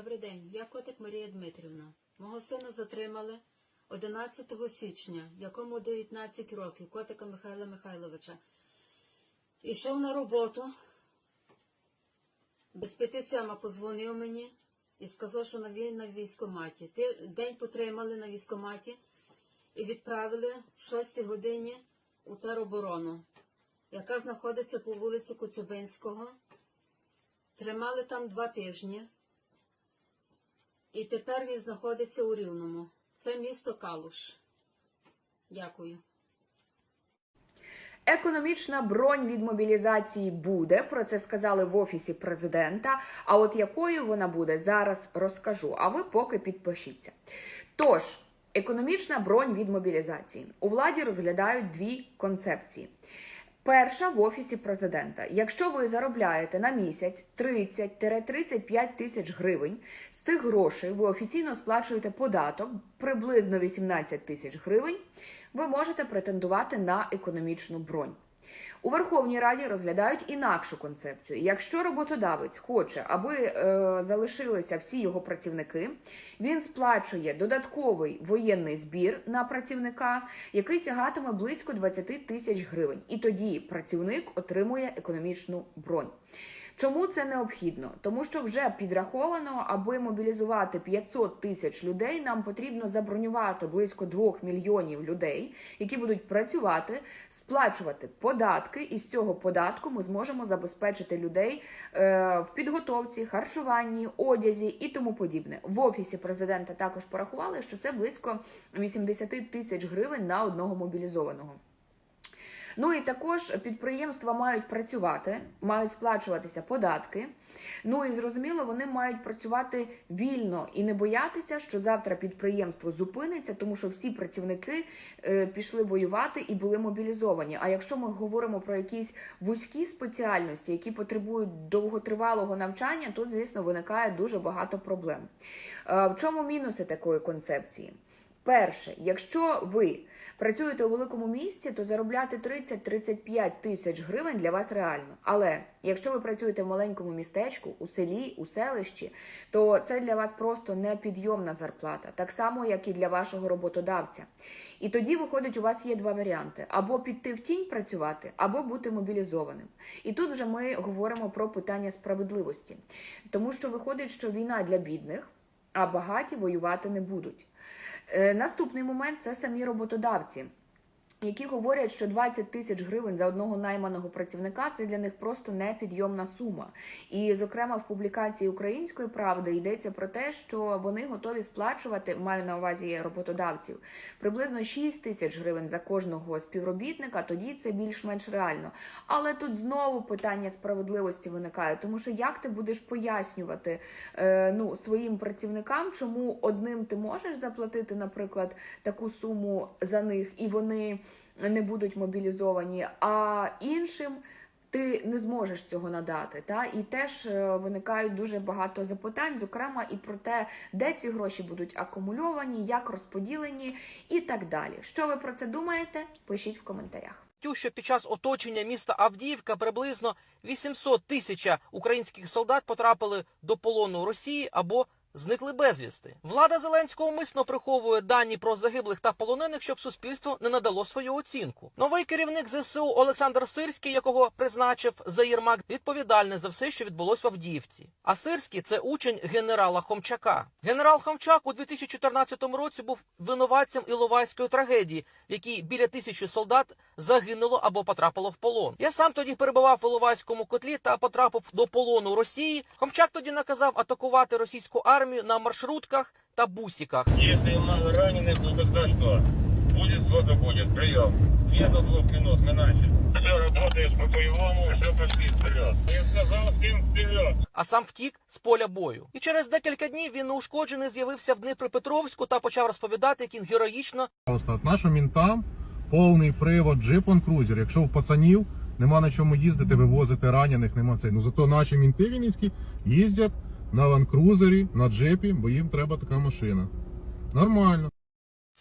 Добрий день, я котик Марія Дмитрівна. Мого сина затримали 11 січня, якому 19 років, котика Михайла Михайловича. Ішов на роботу. Без п'яти сьома позвонив мені і сказав, що він на військкоматі. Ти день потримали на військкоматі і відправили в 6 годині у тероборону, яка знаходиться по вулиці Коцюбинського. Тримали там два тижні. І тепер він знаходиться у Рівному. Це місто Калуш. Дякую. Економічна бронь від мобілізації буде. Про це сказали в офісі президента. А от якою вона буде, зараз розкажу. А ви поки підпишіться. Тож, економічна бронь від мобілізації у владі розглядають дві концепції. Перша в офісі президента. Якщо ви заробляєте на місяць 30-35 тисяч гривень, з цих грошей ви офіційно сплачуєте податок приблизно 18 тисяч гривень, ви можете претендувати на економічну бронь. У Верховній Раді розглядають інакшу концепцію. Якщо роботодавець хоче, аби е, залишилися всі його працівники, він сплачує додатковий воєнний збір на працівника, який сягатиме близько 20 тисяч гривень. І тоді працівник отримує економічну бронь. Чому це необхідно? Тому що вже підраховано, аби мобілізувати 500 тисяч людей, нам потрібно забронювати близько 2 мільйонів людей, які будуть працювати, сплачувати податки, і з цього податку ми зможемо забезпечити людей е, в підготовці, харчуванні, одязі і тому подібне. В офісі президента також порахували, що це близько 80 тисяч гривень на одного мобілізованого. Ну і також підприємства мають працювати, мають сплачуватися податки. Ну і зрозуміло, вони мають працювати вільно і не боятися, що завтра підприємство зупиниться, тому що всі працівники е, пішли воювати і були мобілізовані. А якщо ми говоримо про якісь вузькі спеціальності, які потребують довготривалого навчання, тут, звісно, виникає дуже багато проблем. Е, в чому мінуси такої концепції? Перше, якщо ви працюєте у великому місті, то заробляти 30-35 тисяч гривень для вас реально. Але якщо ви працюєте в маленькому містечку, у селі, у селищі, то це для вас просто непідйомна зарплата, так само, як і для вашого роботодавця. І тоді виходить, у вас є два варіанти: або піти в тінь працювати, або бути мобілізованим. І тут вже ми говоримо про питання справедливості, тому що виходить, що війна для бідних, а багаті воювати не будуть. Е, Наступний момент це самі роботодавці, які говорять, що 20 тисяч гривень за одного найманого працівника це для них просто непідйомна сума. І, зокрема, в публікації Української правди йдеться про те, що вони готові сплачувати, маю на увазі роботодавців, приблизно 6 тисяч гривень за кожного співробітника. Тоді це більш-менш реально. Але тут знову питання справедливості виникає, тому що як ти будеш пояснювати е, ну, своїм працівникам, чому одним ти можеш заплатити, наприклад, таку суму за них, і вони не будуть мобілізовані, а іншим. Ти не зможеш цього надати, та і теж е, виникають дуже багато запитань, зокрема і про те, де ці гроші будуть акумульовані, як розподілені і так далі. Що ви про це думаєте? Пишіть в коментарях. Тю, що під час оточення міста Авдіївка приблизно 800 тисяч українських солдат потрапили до полону Росії або зникли безвісти. Влада Зеленського умисно приховує дані про загиблих та полонених, щоб суспільство не надало свою оцінку. Новий керівник ЗСУ Олександр Сирський, якого призначив за Єрмак, відповідальний за все, що відбулось в Авдіївці. А Сирський це учень генерала Хомчака. Генерал Хомчак у 2014 році був винуватцем Іловайської трагедії, в якій біля тисячі солдат загинуло або потрапило в полон. Я сам тоді перебував в Іловайському котлі та потрапив до полону Росії. Хомчак тоді наказав атакувати російську армію на маршрутках та бусиках. Если много раненых, то тогда что? Будет сколько будет, прием. Нету двух минут, мы начали. Все работает по-боевому, все пошли вперед. Я сказал всем вперед. а сам втік з поля бою. І через декілька днів він неушкоджений з'явився в Дніпропетровську та почав розповідати, як він героїчно Пожалуйста, от нашим мінтам повний привод Jeep Land Cruiser. Якщо в пацанів нема на чому їздити, вивозити ранених, нема цей. Ну зато наші мінти вінницькі їздять на ланкрузері, на джепі, бо їм треба така машина. Нормально.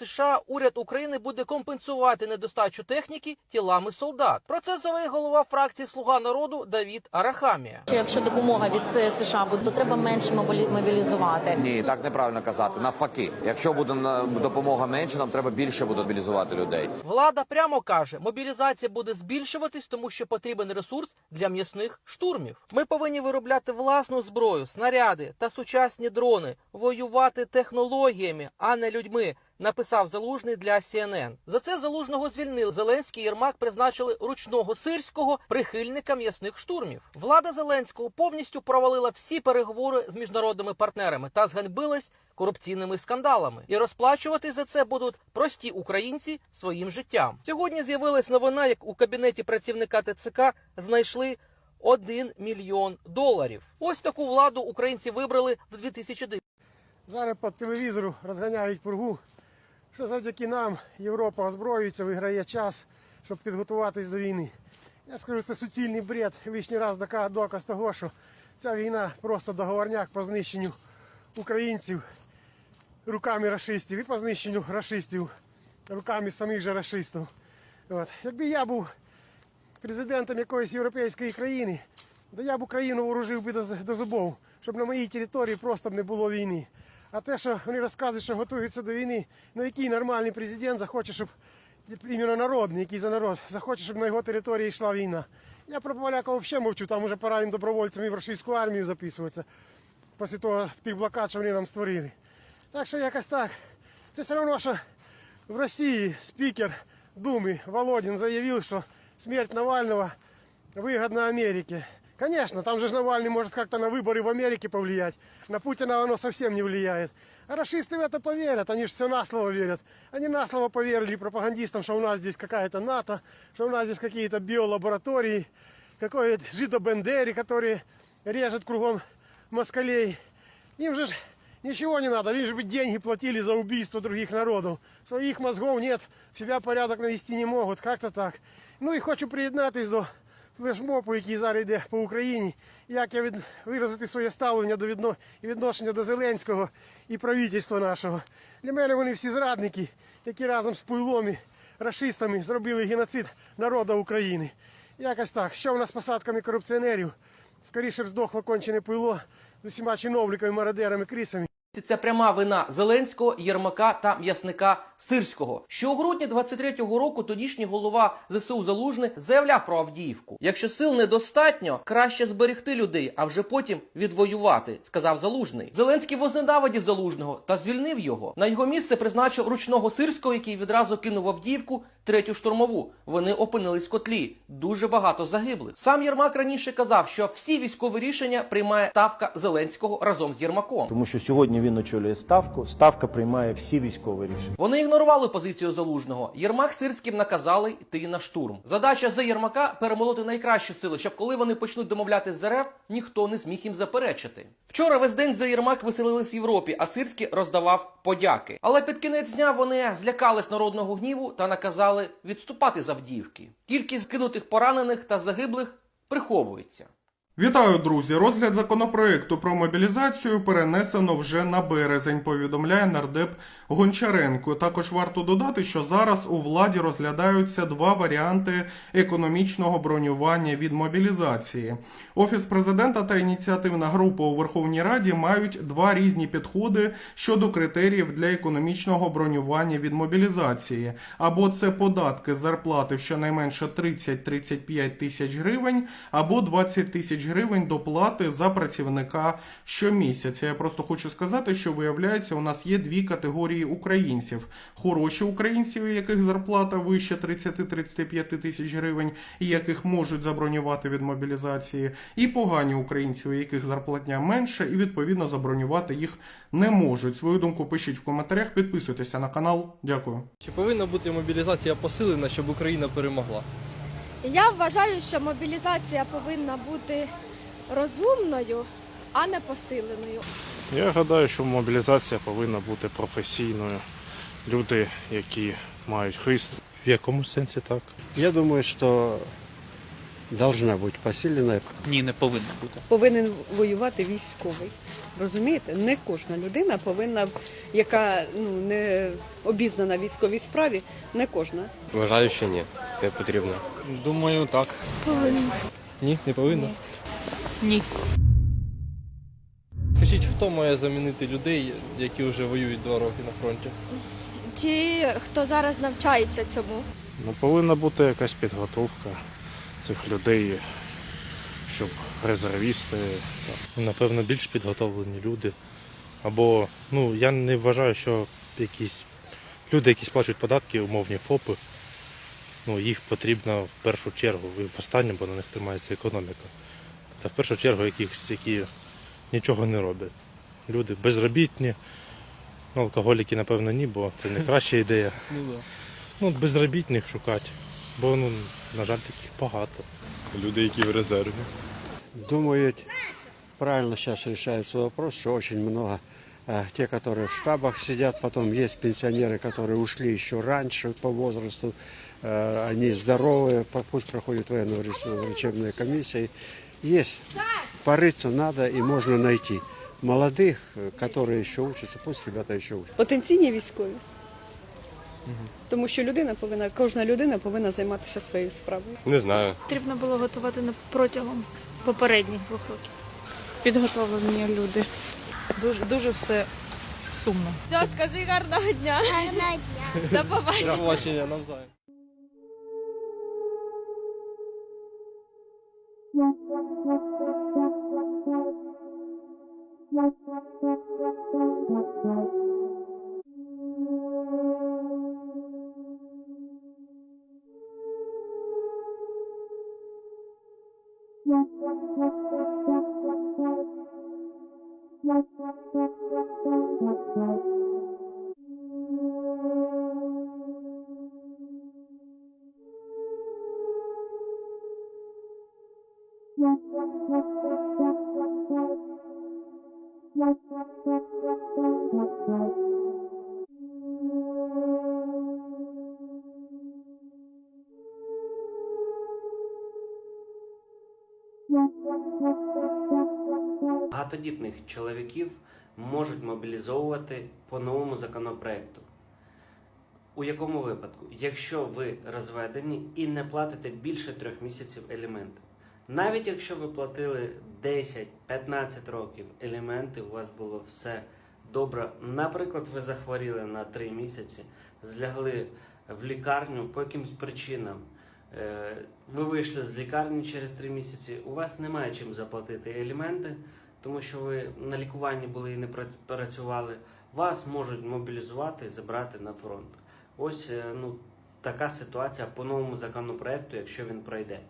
США уряд України буде компенсувати недостачу техніки тілами солдат. Про це заявив голова фракції Слуга народу Давід Арахамія. Що якщо допомога від США буде, то треба менше мобілі- мобілізувати. Ні, так неправильно казати. Навпаки, якщо буде на- допомога менше, нам треба більше буде мобілізувати людей. Влада прямо каже, мобілізація буде збільшуватись, тому що потрібен ресурс для м'ясних штурмів. Ми повинні виробляти власну зброю, снаряди та сучасні дрони, воювати технологіями, а не людьми. Написав залужний для CNN. За це залужного звільнили. Зеленський і Єрмак призначили ручного сирського прихильника м'ясних штурмів. Влада Зеленського повністю провалила всі переговори з міжнародними партнерами та зганьбилась корупційними скандалами. І розплачувати за це будуть прості українці своїм життям. Сьогодні з'явилась новина, як у кабінеті працівника ТЦК знайшли 1 мільйон доларів. Ось таку владу українці вибрали в 2009 Зараз по телевізору розганяють пургу, що завдяки нам Європа озброюється, виграє час, щоб підготуватись до війни. Я скажу, це суцільний бред. Лишній раз доказ того, що ця війна просто договорняк по знищенню українців руками расистів і по знищенню расистів руками самих же расистів. От. Якби я був президентом якоїсь європейської країни, то я б Україну вооружив би до, до зубов, щоб на моїй території просто б не було війни. А те, що вони розказують, що готуються до війни, ну який нормальний президент захоче, щоб іменно народний, який за народ, захоче, щоб на його території йшла війна. Я про поляка взагалі мовчу, там уже пора їм добровольцями в російську армію записуватися після того тих блокад, що вони нам створили. Так що якось так. Це все одно, що в Росії спикер Думы Володин заявил, что смерть Навального выгодна Америке. Конечно, там же Навальный может как-то на выборы в Америке повлиять. На Путина оно совсем не влияет. А расисты в это поверят, они же все на слово верят. Они на слово поверили пропагандистам, что у нас здесь какая-то НАТО, что у нас здесь какие-то биолаборатории, какой-то жидобендери, которые режут кругом москалей. Им же ничего не надо, лишь бы деньги платили за убийство других народов. Своих мозгов нет, себя порядок навести не могут, как-то так. Ну і хочу приєднатись до флешмобу, який зараз йде по Україні, як я від... виразити своє ставлення до відно... і відношення до Зеленського і правительства нашого. Для мене вони всі зрадники, які разом з пуйлом расистами зробили геноцид народу України. Якось так. Що в нас з посадками корупціонерів? Скоріше б здохло кончене пуйло з усіма чиновниками, мародерами, крисами. Це пряма вина Зеленського, Єрмака та м'ясника Сирського. Що у грудні 23-го року тодішній голова ЗСУ Залужний заявляв про Авдіївку. Якщо сил недостатньо, краще зберегти людей, а вже потім відвоювати, сказав Залужний. Зеленський возненавидів Залужного та звільнив його. На його місце призначив ручного сирського, який відразу кинув Авдіївку третю штурмову. Вони опинились в котлі. Дуже багато загиблих. Сам Єрмак раніше казав, що всі військові рішення приймає ставка Зеленського разом з Єрмаком. Тому що сьогодні він очолює ставку. Ставка приймає всі військові рішення. Вони ігнорували позицію залужного. Єрмак сирським наказали йти на штурм. Задача за Єрмака перемолоти найкращі сили, щоб коли вони почнуть домовлятись з РФ, ніхто не зміг їм заперечити. Вчора весь день за Єрмак веселились в Європі, а Сирський роздавав подяки. Але під кінець дня вони злякались народного гніву та наказали відступати з Авдіївки. Кількість кинутих поранених та загиблих приховується. Вітаю, друзі! Розгляд законопроекту про мобілізацію перенесено вже на березень. Повідомляє нардеп Гончаренко. Також варто додати, що зараз у владі розглядаються два варіанти економічного бронювання від мобілізації. Офіс президента та ініціативна група у Верховній Раді мають два різні підходи щодо критеріїв для економічного бронювання від мобілізації. Або це податки зарплати в щонайменше 30-35 тисяч гривень, або 20 тисяч гривень доплати за працівника щомісяця. Я просто хочу сказати, що виявляється, у нас є дві категорії українців: хороші українці, у яких зарплата вище 30-35 тисяч гривень, і яких можуть забронювати від мобілізації, і погані українці, у яких зарплатня менше, і відповідно забронювати їх не можуть. Свою думку пишіть в коментарях, підписуйтеся на канал. Дякую. Чи повинна бути мобілізація посилена, щоб Україна перемогла? Я вважаю, що мобілізація повинна бути розумною, а не посиленою. Я гадаю, що мобілізація повинна бути професійною. Люди, які мають хист. В якому сенсі так? Я думаю, що должна бути посилена. Ні, не повинна бути. повинен воювати військовий. Розумієте, не кожна людина повинна, яка ну не обізнана в військовій справі, не кожна. Вважаю, що ні. Не потрібно. Думаю, так. Повинна. Ні, не повинно. Ні. Скажіть, хто має замінити людей, які вже воюють два роки на фронті? Ті, хто зараз навчається цьому. Ну, повинна бути якась підготовка цих людей, щоб резервісти. Напевно, більш підготовлені люди. Або, ну, я не вважаю, що якісь люди, які сплачують податки, умовні ФОПи, ну, їх потрібно в першу чергу, і в останню, бо на них тримається економіка. Тобто, в першу чергу, якихось, які нічого не роблять. Люди безробітні, ну, алкоголіки, напевно, ні, бо це не краща ідея. Ну, да. Ну, безробітних шукати, бо, ну, на жаль, таких багато. Люди, які в резерві. Думаю, правильно сейчас решается вопрос, что очень много э, те, которые в штабах сидят, потом есть пенсионеры, которые ушли еще раньше по возрасту, э, они здоровые, по- пусть проходят военную врачебную комиссию. Есть, порыться надо и можно найти. Молодых, э, которые еще учатся, пусть ребята еще учатся. Потенційні військові. Тому що людина повинна, кожна людина повинна займатися своєю справою. Не знаю. Потрібно було готувати протягом попередніх двох років. Підготовлені люди. Дуже, дуже все сумно. Все, скажи гарного дня. Гарного дня. До побачення. Побачення навзаєм. Багатодітних чоловіків можуть мобілізовувати по новому законопроекту. У якому випадку? Якщо ви розведені і не платите більше трьох місяців елементи. Навіть якщо ви платили 10-15 років елементи, у вас було все добре. Наприклад, ви захворіли на 3 місяці, злягли в лікарню по якимсь причинам. Е, Ви вийшли з лікарні через 3 місяці, у вас немає чим заплатити елементи, тому що ви на лікуванні були і не пра- працювали. Вас можуть мобілізувати і забрати на фронт. Ось е, ну, така ситуація по новому законопроекту, якщо він пройде.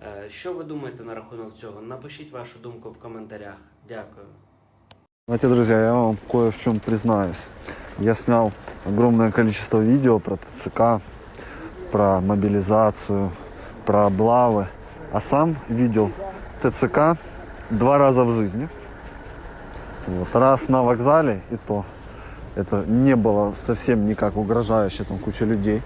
Е, Що ви думаєте на рахунок цього? Напишіть вашу думку в коментарях. Дякую. Знаете, друзья, я вам кое в чем признаюсь. Я снял огромное количество видео про ТЦК, про мобилизацию, про облавы. А сам видел ТЦК два раза в жизни. Вот, раз на вокзале, и то это не было совсем никак угрожающе, там куча людей.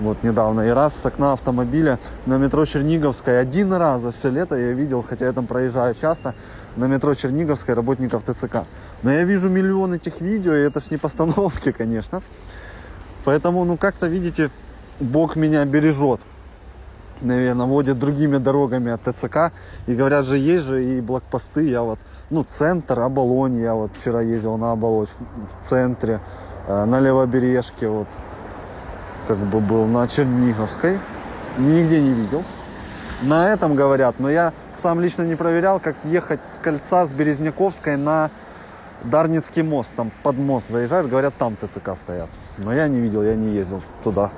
Вот недавно. И раз с окна автомобиля на метро Черниговская. Один раз за все лето я видел, хотя я там проезжаю часто, на метро Черниговской работников ТЦК. Но я вижу миллион этих видео, и это ж не постановки, конечно. Поэтому, ну как-то, видите, Бог меня бережет. Наверное, водит другими дорогами от ТЦК. И говорят же, есть же и блокпосты. Я вот, ну, центр, Оболонь. Я вот вчера ездил на Оболонь в центре, э, на Левобережке, вот, как бы был на Черниговской. Нигде не видел. На этом говорят, но я сам лично не проверял, как ехать с кольца с Березняковской на Дарницкий мост. Там под мост заезжаешь, говорят, там ТЦК стоят. Но я не видел, я не ездил туда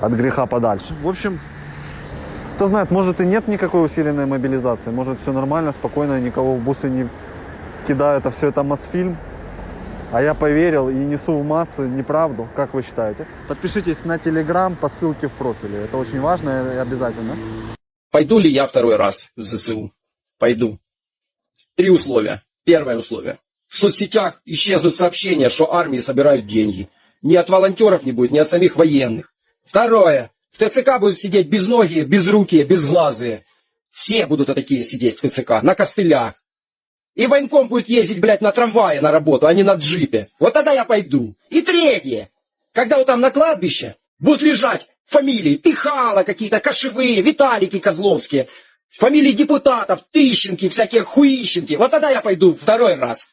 от греха подальше. В общем, кто знает, может и нет никакой усиленной мобилизации. Может все нормально, спокойно, никого в бусы не кидают, а все это Мосфильм. А я поверил и несу в массы неправду, как вы считаете? Подпишитесь на Телеграм по ссылке в профиле. Это очень важно и обязательно. Пойду ли я второй раз в ЗСУ? Пойду. Три условия. Первое условие. В соцсетях исчезнут сообщения, что армии собирают деньги. Ни от волонтеров не будет, ни от самих военных. Второе. В ТЦК будут сидеть безногие, безрукие, безглазые. Все будут такие сидеть в ТЦК, на костылях. И военком будет ездить, блядь, на трамвае на работу, а не на джипе. Вот тогда я пойду. И третье. Когда вот там на кладбище будут лежать фамилии Пихала какие-то, Кошевые, Виталики Козловские, фамилии депутатов, Тыщенки, всякие хуищенки. Вот тогда я пойду второй раз.